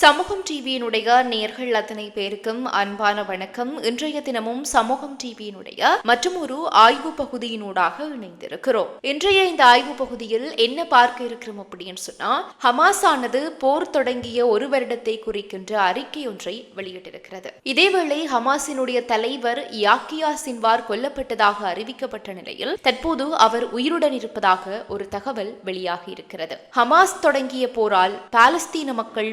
சமூகம் டிவியினுடைய நேர்கள் அத்தனை பேருக்கும் அன்பான வணக்கம். இன்றைய தினமும் சமூகம் டிவியினுடைய மற்றும் ஒரு ஆய்வு பகுதியினூடாக இணைந்திருக்கிறோம். இன்றைய இந்த ஆய்வு பகுதியில் என்ன பார்க்க இருக்கிறோம் அப்படின்னு சொன்னா ஹமாஸ் ஆனது போர் தொடங்கிய ஒரு வருடத்தை குறிக்கின்ற அறிக்கை ஒன்றை வெளியிட்டிருக்கிறது. இதேவேளை ஹமாஸினுடைய தலைவர் யாக்கியா சின்வார் கொல்லப்பட்டதாக அறிவிக்கப்பட்ட நிலையில் தற்போது அவர் உயிருடன் இருப்பதாக ஒரு தகவல் வெளியாகி இருக்கிறது. ஹமாஸ் தொடங்கிய போரால் பாலஸ்தீன மக்கள்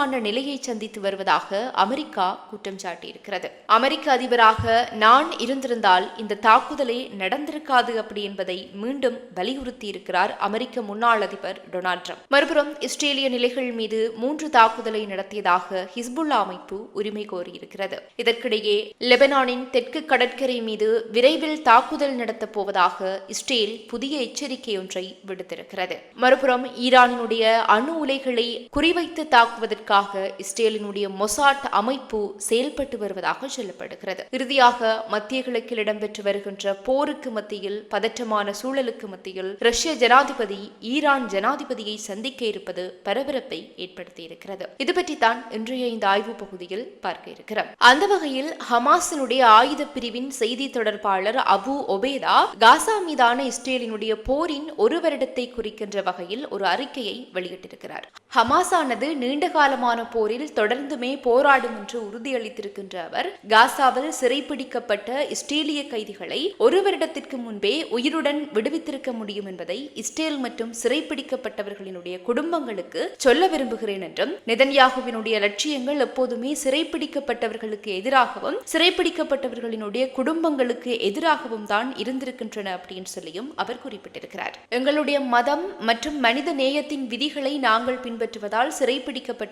மோசமான நிலையை சந்தித்து வருவதாக அமெரிக்கா குற்றம் சாட்டியிருக்கிறது. அமெரிக்க அதிபராக நான் இருந்திருந்தால் இந்த தாக்குதலே நடந்திருக்காது அப்படி என்பதை மீண்டும் வலியுறுத்தியிருக்கிறார் அமெரிக்க முன்னாள் அதிபர் டொனால்ட் ட்ரம்ப். மறுபுறம் இஸ்ரேலிய நிலைகள் மீது மூன்று தாக்குதலை நடத்தியதாக ஹிஸ்புல்லா அமைப்பு உரிமை கோரியிருக்கிறது. இதற்கிடையே லெபனானின் தெற்கு கடற்கரை மீது விரைவில் தாக்குதல் நடத்தப் போவதாக இஸ்ரேல் புதிய எச்சரிக்கை ஒன்றை விடுத்திருக்கிறது. மறுபுறம் ஈரானினுடைய அணு உலைகளை குறிவைத்து தாக்குவதற்கு தாக்குவதற்காக இஸ்ரேலினுடைய மொசாட் அமைப்பு செயல்பட்டு வருவதாக சொல்லப்படுகிறது. இறுதியாக மத்திய கிழக்கில் இடம்பெற்று வருகின்ற போருக்கு மத்தியில் பதற்றமான சூழலுக்கு மத்தியில் ரஷ்ய ஜனாதிபதி ஈரான் ஜனாதிபதியை சந்திக்க இருப்பது பரபரப்பை ஏற்படுத்தியிருக்கிறது. இது பற்றி இன்றைய இந்த ஆய்வு பகுதியில் பார்க்க இருக்கிறோம். அந்த வகையில் ஹமாஸினுடைய ஆயுத பிரிவின் செய்தி தொடர்பாளர் அபு ஒபேதா காசா மீதான இஸ்ரேலினுடைய போரின் ஒரு வருடத்தை குறிக்கின்ற வகையில் ஒரு அறிக்கையை வெளியிட்டிருக்கிறார். ஹமாஸானது நீண்டகால காலமான போரில் தொடர்ந்துமே போராடும் என்று உறுதியளித்திருக்கின்ற அவர் காசாவில் சிறைப்பிடிக்கப்பட்ட இஸ்ரேலிய கைதிகளை ஒரு வருடத்திற்கு முன்பே உயிருடன் விடுவித்திருக்க முடியும் என்பதை இஸ்ரேல் மற்றும் சிறைப்பிடிக்கப்பட்டவர்களினுடைய குடும்பங்களுக்கு சொல்ல விரும்புகிறேன் என்றும் நெதன்யாகுவினுடைய லட்சியங்கள் எப்போதுமே சிறைப்பிடிக்கப்பட்டவர்களுக்கு எதிராகவும் சிறைப்பிடிக்கப்பட்டவர்களினுடைய குடும்பங்களுக்கு எதிராகவும் தான் இருந்திருக்கின்றன அப்படின்னு சொல்லியும் அவர் குறிப்பிட்டிருக்கிறார். எங்களுடைய மதம் மற்றும் மனித நேயத்தின் விதிகளை நாங்கள் பின்பற்றுவதால்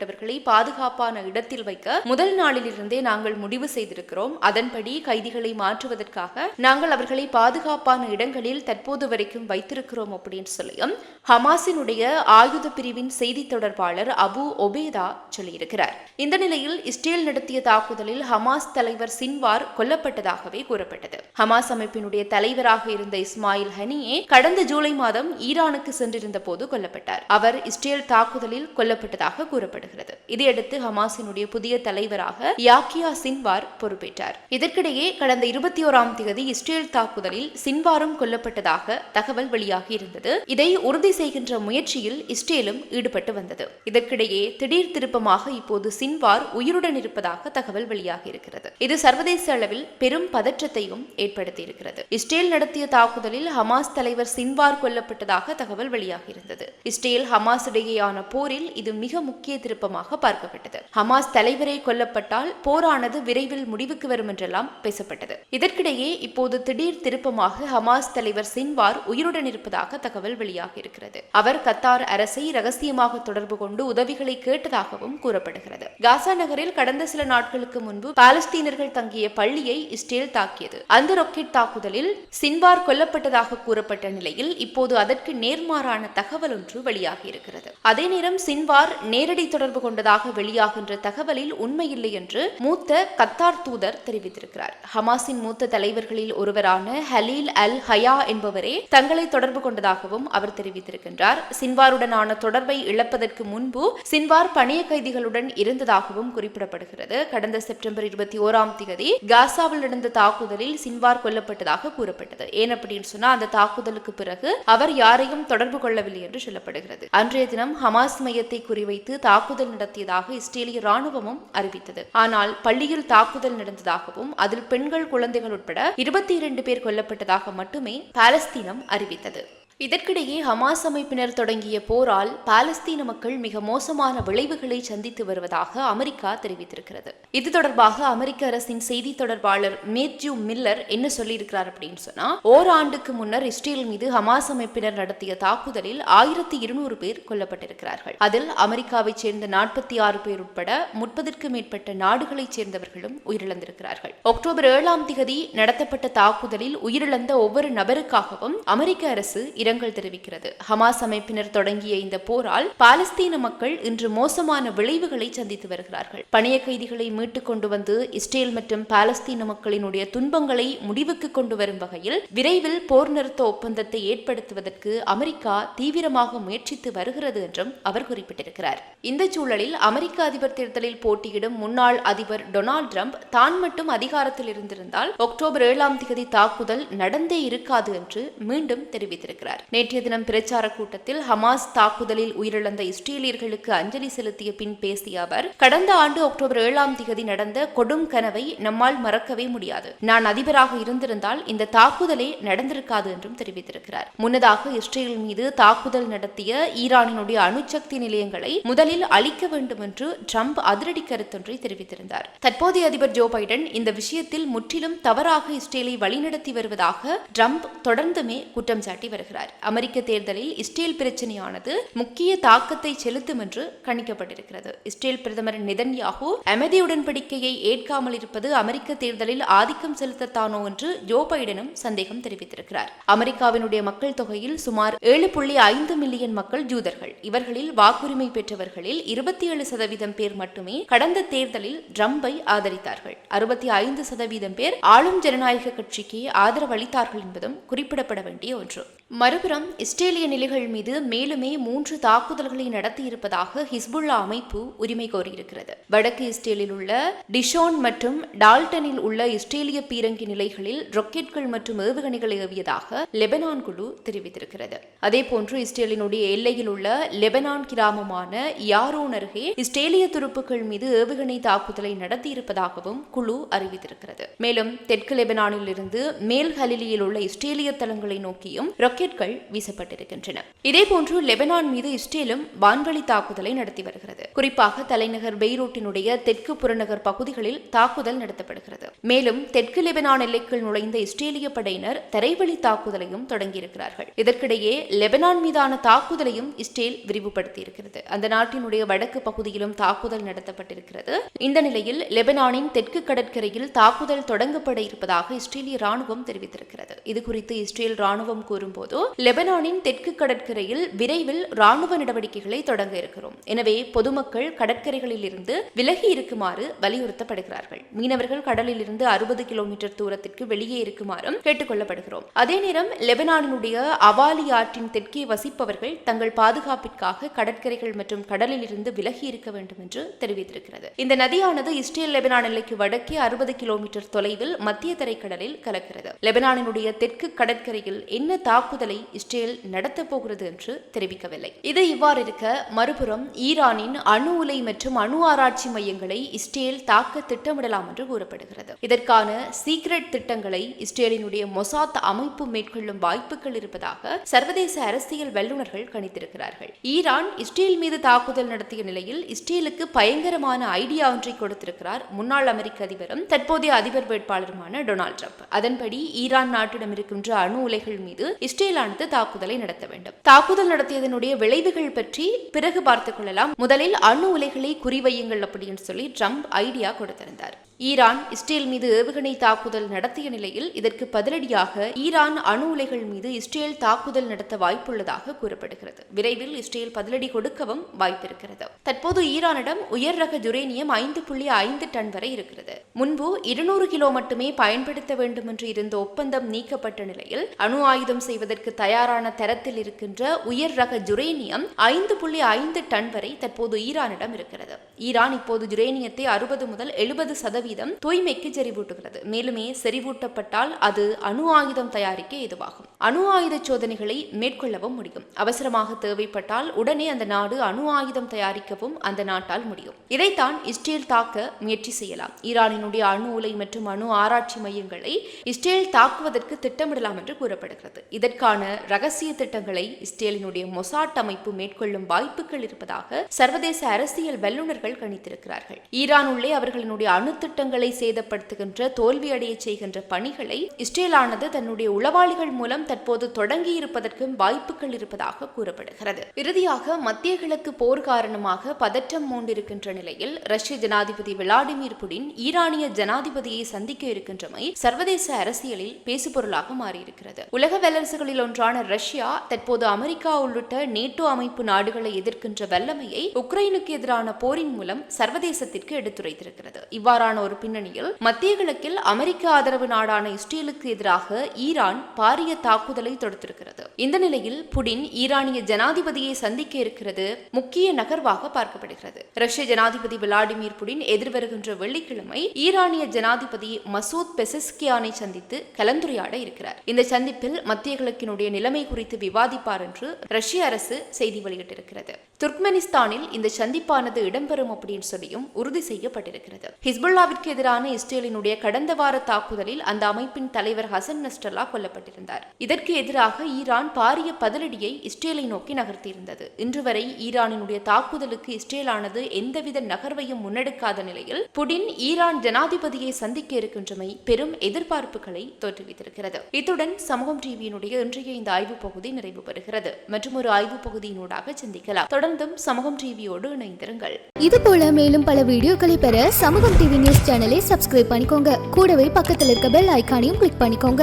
சிறைப்பிடிக்கப்பட்டவர்களை பாதுகாப்பான இடத்தில் வைக்க முதல் நாளிலிருந்தே நாங்கள் முடிவு செய்திருக்கிறோம். அதன்படி கைதிகளை மாற்றுவதற்காக நாங்கள் அவர்களை பாதுகாப்பான இடங்களில் தற்போது வரைக்கும் வைத்திருக்கிறோம் அப்படின்னு சொல்லியும் ஹமாஸினுடைய ஆயுத பிரிவின் செய்தி தொடர்பாளர் அபு ஒபேதா சொல்லியிருக்கிறார். இந்த நிலையில் இஸ்ரேல் நடத்திய தாக்குதலில் ஹமாஸ் தலைவர் சின்வார் கொல்லப்பட்டதாகவே கூறப்பட்டது. ஹமாஸ் அமைப்பினுடைய தலைவராக இருந்த இஸ்மாயில் ஹனியே கடந்த ஜூலை மாதம் ஈரானுக்கு சென்றிருந்த போது கொல்லப்பட்டார். அவர் இஸ்ரேல் தாக்குதலில் கொல்லப்பட்டதாக கூறப்படுகிறது. இதையடுத்து ஹமாஸினுடைய புதிய தலைவராக யாக்கியா சின்வார் பொறுப்பேற்றார். இதற்கிடையே கடந்த இருபத்தி ஓராம் தேதி இஸ்ரேல் தாக்குதலில் சின்வாரும் கொல்லப்பட்டதாக தகவல் வெளியாகி இருந்தது. இதை உறுதி செய்கின்ற முயற்சியில் இஸ்ரேலும் ஈடுபட்டு வந்தது. இதற்கிடையே திடீர் திருப்பமாக இப்போது சின்வார் உயிருடன் இருப்பதாக தகவல் வெளியாகி இருக்கிறது. இது சர்வதேச அளவில் பெரும் பதற்றத்தையும் ஏற்படுத்தியிருக்கிறது இஸ்ரேல் நடத்திய தாக்குதலில் ஹமாஸ் தலைவர் சின்வார் கொல்லப்பட்டதாக தகவல் வெளியாகி இருந்தது. இஸ்ரேல் ஹமாஸ் இடையேயான போரில் இது மிக முக்கிய திருப்பம் நுட்பமாக பார்க்கப்பட்டது. ஹமாஸ் தலைவரே கொல்லப்பட்டால் போரானது விரைவில் முடிவுக்கு வரும் என்றெல்லாம் பேசப்பட்டது. இதற்கிடையே இப்போது திடீர் திருப்பமாக ஹமாஸ் தலைவர் சின்வார் உயிருடன் இருப்பதாக தகவல் வெளியாகி இருக்கிறது. அவர் கத்தார் அரசை ரகசியமாக தொடர்பு கொண்டு உதவிகளை கேட்டதாகவும் கூறப்படுகிறது. காசா நகரில் கடந்த சில நாட்களுக்கு முன்பு பாலஸ்தீனர்கள் தங்கிய பள்ளியை இஸ்ரேல் தாக்கியது. அந்த ராக்கெட் தாக்குதலில் சின்வார் கொல்லப்பட்டதாக கூறப்பட்ட நிலையில் இப்போது அதற்கு நேர்மாறான தகவல் ஒன்று வெளியாகி இருக்கிறது. அதே நேரம் சின்வார் நேரடி தொடர்பு கொண்டதாக வெளியாகின்ற தகவலில் உண்மையில்லை என்று மூத்த கத்தார் தூதர் தெரிவித்திருக்கிறார். ஹமாஸின் மூத்த தலைவர்களில் ஒருவரான ஹலீல் அல் ஹயா என்பவரே தங்களை தொடர்பு கொண்டதாகவும் அவர் தெரிவித்திருக்கின்றார். சின்வாருடனான தொடர்பை இழப்பதற்கு முன்பு சின்வார் பணிய கைதிகளுடன் இருந்ததாகவும் குறிப்பிடப்படுகிறது. கடந்த செப்டம்பர் இருபத்தி ஓராம் தேதி காசாவில் நடந்த தாக்குதலில் சின்வார் கொல்லப்பட்டதாக கூறப்பட்டது. ஏன் அப்படின்னு சொன்னா அந்த தாக்குதலுக்கு பிறகு அவர் யாரையும் தொடர்பு கொள்ளவில்லை என்று சொல்லப்படுகிறது. அன்றைய தினம் ஹமாஸ் மையத்தை குறிவைத்து தாக்குதல் நடத்தியதாக இஸ்ரேலிய ராணுவமும் அறிவித்தது. ஆனால் பள்ளியில் தாக்குதல் நடந்ததாகவும் அதில் பெண்கள் குழந்தைகள் உட்பட இருபத்தி இரண்டு பேர் கொல்லப்பட்டதாக மட்டுமே பாலஸ்தீனம் அறிவித்தது. இதற்கிடையே ஹமாஸ் அமைப்பினர் தொடங்கிய போரால் பாலஸ்தீன மக்கள் மிக மோசமான விளைவுகளை சந்தித்து வருவதாக அமெரிக்கா தெரிவித்திருக்கிறது. இது தொடர்பாக அமெரிக்க அரசின் செய்தி தொடர்பாளர் மேத்யூ மில்லர் என்ன சொல்லியிருக்கிறார் அப்படின்னு சொன்னா ஓராண்டுக்கு முன்னர் இஸ்ரேல் மீது ஹமாஸ் அமைப்பினர் நடத்திய தாக்குதலில் ஆயிரத்தி இருநூறு பேர் கொல்லப்பட்டிருக்கிறார்கள். அதில் அமெரிக்காவைச் சேர்ந்த நாற்பத்தி ஆறு பேர் உட்பட முப்பதற்கும் மேற்பட்ட நாடுகளைச் சேர்ந்தவர்களும் உயிரிழந்திருக்கிறார்கள். அக்டோபர் ஏழாம் திகதி நடத்தப்பட்ட தாக்குதலில் உயிரிழந்த ஒவ்வொரு நபருக்காகவும் அமெரிக்க அரசு இரங்கல் தெரிவிக்கிறது. ஹமாஸ் அமைப்பினர் தொடங்கிய இந்த போரால் பாலஸ்தீன மக்கள் இன்று மோசமான விளைவுகளை சந்தித்து வருகிறார்கள். பணிய கைதிகளை மீட்டுக் கொண்டு வந்து இஸ்ரேல் மற்றும் பாலஸ்தீன மக்களினுடைய துன்பங்களை முடிவுக்கு கொண்டு வரும் வகையில் விரைவில் போர் நிறுத்த ஒப்பந்தத்தை ஏற்படுத்துவதற்கு அமெரிக்கா தீவிரமாக முயற்சித்து வருகிறது என்றும் அவர் குறிப்பிட்டிருக்கிறார். இந்த சூழலில் அமெரிக்க அதிபர் தேர்தலில் போட்டியிடும் முன்னாள் அதிபர் டொனால்ட் ட்ரம்ப் தான் மட்டும் அதிகாரத்தில் இருந்திருந்தால் அக்டோபர் ஏழாம் தேதி தாக்குதல் நடந்தே இருக்காது என்று மீண்டும் தெரிவித்திருக்கிறார். நேற்றைய தினம் பிரச்சார கூட்டத்தில் ஹமாஸ் தாக்குதலில் உயிரிழந்த இஸ்ரேலியர்களுக்கு அஞ்சலி செலுத்திய பின் பேசிய அவர் கடந்த ஆண்டு அக்டோபர் ஏழாம் தேதி நடந்த கொடும் கனவை நம்மால் மறக்கவே முடியாது. நான் அதிபராக இருந்திருந்தால் இந்த தாக்குதலே நடந்திருக்காது என்றும் தெரிவித்திருக்கிறார். முன்னதாக இஸ்ரேல் மீது தாக்குதல் நடத்திய ஈரானினுடைய அணுசக்தி நிலையங்களை முதலில் அழிக்க வேண்டும் என்று ட்ரம்ப் அதிரடி கருத்தொன்றை தெரிவித்திருந்தார். தற்போதைய அதிபர் ஜோ பைடன் இந்த விஷயத்தில் முற்றிலும் தவறாக இஸ்ரேலை வழிநடத்தி வருவதாக ட்ரம்ப் தொடர்ந்துமே குற்றம் சாட்டி வருகிறார். அமெரிக்க தேர்தலில் இஸ்ரேல் பிரச்சனையானது முக்கிய தாக்கத்தை செலுத்தும் என்று கணிக்கப்பட்டிருக்கிறது. இஸ்ரேல் பிரதமர் நிதன்யாகு அமைதி உடன்படிக்கையை ஏற்காமல் இருப்பது அமெரிக்க தேர்தலில் ஆதிக்கம் செலுத்தத்தானோ என்று ஜோ பைடனும் சந்தேகம் தெரிவித்திருக்கிறார். அமெரிக்காவினுடைய மக்கள் தொகையில் சுமார் ஏழு புள்ளி ஐந்து மில்லியன் மக்கள் ஜூதர்கள் இவர்களில் வாக்குரிமை பெற்றவர்களில் இருபத்தி ஏழு சதவீதம் பேர் மட்டுமே கடந்த தேர்தலில் ட்ரம்பை ஆதரித்தார்கள். அறுபத்தி ஐந்து சதவீதம் பேர் ஆளும் ஜனநாயக கட்சிக்கு ஆதரவளித்தார்கள் என்பதும் குறிப்பிடப்பட வேண்டிய ஒன்று. மறுபுறம் இஸ்ரேலிய நிலைகள் மீது மேலுமே மூன்று தாக்குதல்களை நடத்தியிருப்பதாக ஹிஸ்புல்லா அமைப்பு உரிமை கோரியிருக்கிறது. வடக்கு இஸ்ரேலில் உள்ள டிஷோன் மற்றும் டால்டனில் உள்ள இஸ்ரேலிய பீரங்கி நிலைகளில் ராக்கெட்கள் மற்றும் ஏவுகணைகளை ஏவியதாக லெபனான் குழு தெரிவித்திருக்கிறது. அதேபோன்று இஸ்ரேலினுடைய எல்லையில் உள்ள லெபனான் கிராமமான யாரோன் அருகே இஸ்ரேலிய துருப்புக்கள் மீது ஏவுகணை தாக்குதலை நடத்தியிருப்பதாகவும் குழு அறிவித்திருக்கிறது. மேலும் தெற்கு லெபனானில் இருந்து மேல் ஹலிலியில் உள்ள இஸ்ரேலிய தளங்களை நோக்கியும் ராக்கெட்கள் வீசப்பட்டிருக்கின்றன. இதேபோன்று லெபனான் மீது இஸ்ரேலும் வான்வழி தாக்குதலை நடத்தி வருகிறது. குறிப்பாக தலைநகர் பெய்ரூட்டினுடைய தெற்கு புறநகர் பகுதிகளில் தாக்குதல் நடத்தப்படுகிறது. மேலும் தெற்கு லெபனான் எல்லைக்குள் நுழைந்த இஸ்ரேலிய படையினர் தரைவழி தாக்குதலையும் தொடங்கியிருக்கிறார்கள். இதற்கிடையே லெபனான் மீதான தாக்குதலையும் இஸ்ரேல் விரிவுபடுத்தியிருக்கிறது. அந்த நாட்டினுடைய வடக்கு பகுதியிலும் தாக்குதல் நடத்தப்பட்டிருக்கிறது. இந்த நிலையில் லெபனானின் தெற்கு கடற்கரையில் தாக்குதல் தொடங்கப்பட இருப்பதாக இஸ்ரேலிய ராணுவம் தெரிவித்திருக்கிறது. இது குறித்து இஸ்ரேல் ராணுவம் கூறும்போது போது லெபனானின் தெற்கு கடற்கரையில் விரைவில் ராணுவ நடவடிக்கைகளை தொடங்க இருக்கிறோம். எனவே பொதுமக்கள் கடற்கரைகளில் இருந்து விலகி இருக்குமாறு வலியுறுத்தப்படுகிறார்கள். மீனவர்கள் கடலில் இருந்து அறுபது கிலோமீட்டர் தூரத்திற்கு வெளியே இருக்குமாறும் கேட்டுக்கொள்ளப்படுகிறோம். அதே நேரம் லெபனானினுடைய அவாலி ஆற்றின் தெற்கே வசிப்பவர்கள் தங்கள் பாதுகாப்பிற்காக கடற்கரைகள் மற்றும் கடலில் இருந்து விலகி இருக்க வேண்டும் என்று தெரிவித்திருக்கிறது. இந்த நதியானது இஸ்ரேல் லெபனான் எல்லைக்கு வடக்கே அறுபது கிலோமீட்டர் தொலைவில் மத்திய தரைக்கடலில் கலக்கிறது. லெபனானினுடைய தெற்கு கடற்கரையில் என்ன தாக்குதலை இஸ்ரேல் நடத்தப் போகிறது என்று தெரிவிக்கவில்லை. இது இவ்வாறு இருக்க மறுபுறம் ஈரானின் அணு உலை மற்றும் அணு ஆராய்ச்சி மையங்களை இஸ்ரேல் தாக்க திட்டமிடலாம் என்று கூறப்படுகிறது. இதற்கான சீக்ரெட் திட்டங்களை இஸ்ரேலினுடைய மொசாத் அமைப்பு மேற்கொள்ளும் வாய்ப்புகள் இருப்பதாக சர்வதேச அரசியல் வல்லுநர்கள் கணித்திருக்கிறார்கள். ஈரான் இஸ்ரேல் மீது தாக்குதல் நடத்திய நிலையில் இஸ்ரேலுக்கு பயங்கரமான ஐடியா ஒன்றை கொடுத்திருக்கிறார் முன்னாள் அமெரிக்க அதிபரும் தற்போதைய அதிபர் வேட்பாளருமான டொனால்ட் ட்ரம்ப். அதன்படி ஈரான் நாட்டிடம் இருக்கின்ற அணு உலைகள் மீது இஸ்ரேலானது தாக்குதலை நடத்த வேண்டும். தாக்குதல் நடத்தியதனுடைய விளைவுகள் பற்றி பிறகு பார்த்துக் கொள்ளலாம். முதலில் அணு உலைகளை குறிவையுங்கள் அப்படின்னு சொல்லி ட்ரம்ப் ஐடியா கொடுத்திருந்தார். ஈரான் இஸ்ரேல் மீது ஏவுகணை தாக்குதல் நடத்திய நிலையில் இதற்கு பதிலடியாக ஈரான் அணு உலைகள் மீது இஸ்ரேல் தாக்குதல் நடத்த வாய்ப்புள்ளதாக கூறப்படுகிறது. விரைவில் இஸ்ரேல் பதிலடி கொடுக்கவும் வாய்ப்பிருக்கிறது. தற்போது ஈரானிடம் உயர் ரக ஜுரேனியம் ஐந்து புள்ளி ஐந்து டன் வரை இருக்கிறது. முன்பு இருநூறு கிலோ மட்டுமே பயன்படுத்த வேண்டும் என்று இருந்த ஒப்பந்தம் நீக்கப்பட்ட நிலையில் அணு ஆயுதம் செய்வதற்கு தயாரான தரத்தில் இருக்கின்ற உயர் ரக ஜுரேனியம் ஐந்து புள்ளி ஐந்து டன் வரை தற்போது ஈரானிடம் இருக்கிறது. ஈரான் இப்போது ஜுரேனியத்தை அறுபது முதல் எழுபது சதவீதம் தூய்மைக்கு செறிவூட்டுகிறது. மேலுமே செறிவூட்டப்பட்டால் அது அணு ஆயுதம் தயாரிக்க ஏதுவாகும். அணு ஆயுத சோதனைகளை மேற்கொள்ளவும் முடியும். அவசரமாக தேவைப்பட்டால் உடனே அந்த நாடு அணு ஆயுதம் தயாரிக்கவும் அந்த நாட்டால் முடியும். இதைத்தான் இஸ்ரேல் தாக்க முயற்சி செய்யலாம். ஈரானினுடைய அணு உலை மற்றும் அணு ஆராய்ச்சி மையங்களை இஸ்ரேல் தாக்குவதற்கு திட்டமிடலாம் என்று கூறப்படுகிறது. இதற்கான ரகசிய திட்டங்களை இஸ்ரேலினுடைய மொசாட் அமைப்பு மேற்கொள்ளும் வாய்ப்புகள் இருப்பதாக சர்வதேச அரசியல் வல்லுநர்கள் கணித்திருக்கிறார்கள். ஈரான் உள்ளே அவர்களினுடைய அணு திட்டங்களை சேதப்படுத்துகின்ற தோல்வியடைய செய்கின்ற பணிகளை இஸ்ரேலானது தன்னுடைய உளவாளிகள் மூலம் தற்போது தொடங்கியிருப்பதற்கும் வாய்ப்புகள் இருப்பதாக கூறப்படுகிறது. இறுதியாக மத்திய கிழக்கு போர் காரணமாக பதற்றம் மூண்டிருக்கின்ற நிலையில் ரஷ்ய ஜனாதிபதி விளாடிமிர் புடின் ஈரானிய ஜனாதிபதியை சந்திக்க இருக்கின்றமை சர்வதேச அரசியலில் பேசுபொருளாக மாறியிருக்கிறது. உலக வல்லரசுகளில் ஒன்றான ரஷ்யா தற்போது அமெரிக்கா உள்ளிட்ட நேட்டோ அமைப்பு நாடுகளை எதிர்க்கின்ற வல்லமையை உக்ரைனுக்கு எதிரான போரின் மூலம் சர்வதேசத்திற்கு எடுத்துரைத்திருக்கிறது. இவ்வாறான ஒரு பின்னணியில் மத்திய கிழக்கில் அமெரிக்க ஆதரவு நாடான இஸ்ரேலுக்கு எதிராக ஈரான் பாரிய தாக்குதலை தாக்குதலை தொடுத்திருக்கிறது. இந்த நிலையில் புடின் ஈரானிய ஜனாதிபதியை சந்திக்க இருக்கிறது முக்கிய நகர்வாக பார்க்கப்படுகிறது. ரஷ்ய ஜனாதிபதி விளாடிமிர் புடின் எதிர்வருகின்ற வெள்ளிக்கிழமை ஈரானிய ஜனாதிபதி மசூத் பெசஸ்கியானை சந்தித்து கலந்துரையாட இருக்கிறார். இந்த சந்திப்பில் மத்திய கிழக்கினுடைய நிலைமை குறித்து விவாதிப்பார் என்று ரஷ்ய அரசு செய்தி வெளியிட்டிருக்கிறது. துர்க்மெனிஸ்தானில் இந்த சந்திப்பானது இடம்பெறும் அப்படின்னு சொல்லியும் உறுதி செய்யப்பட்டிருக்கிறது. ஹிஸ்புல்லாவிற்கு எதிரான இஸ்ரேலினுடைய கடந்த வார தாக்குதலில் அந்த அமைப்பின் தலைவர் ஹசன் நஸ்டல்லா கொல்லப்பட்டிருந்தார். இதற்கு எதிராக ஈரான் பாரிய பதிலடியை இஸ்ரேலை நோக்கி நகர்த்தியிருந்தது. இன்று வரை ஈரானினுடைய தாக்குதலுக்கு இஸ்ரேலானது எந்தவித நகர்வையும் முன்னெடுக்காத நிலையில் புடின் ஈரான் ஜனாதிபதியை சந்திக்க இருக்கின்றமை பெரும் எதிர்பார்ப்புகளை தோற்றுவித்திருக்கிறது. இத்துடன் சமூகம் டிவியினுடைய இன்றைய இந்த ஆய்வு பகுதி நிறைவு பெறுகிறது. மற்றும் ஒரு ஆய்வு பகுதியினூடாக சிந்திக்கலாம். தொடர்ந்தும் சமூகம் டிவியோடு இணைந்திருங்கள். இது போல மேலும் பல வீடியோக்களை பெற சமூகம் டிவி நியூஸ் சேனலை சப்ஸ்கிரைப் பண்ணிக்கோங்க. கூடவே பக்கத்தில் இருக்க பெல் ஐக்கானையும் கிளிக் பண்ணிக்கோங்க.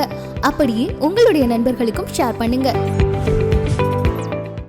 அப்படியே உங்களுடைய நண்பர்களுக்கும் ஷேர் பண்ணுங்கள்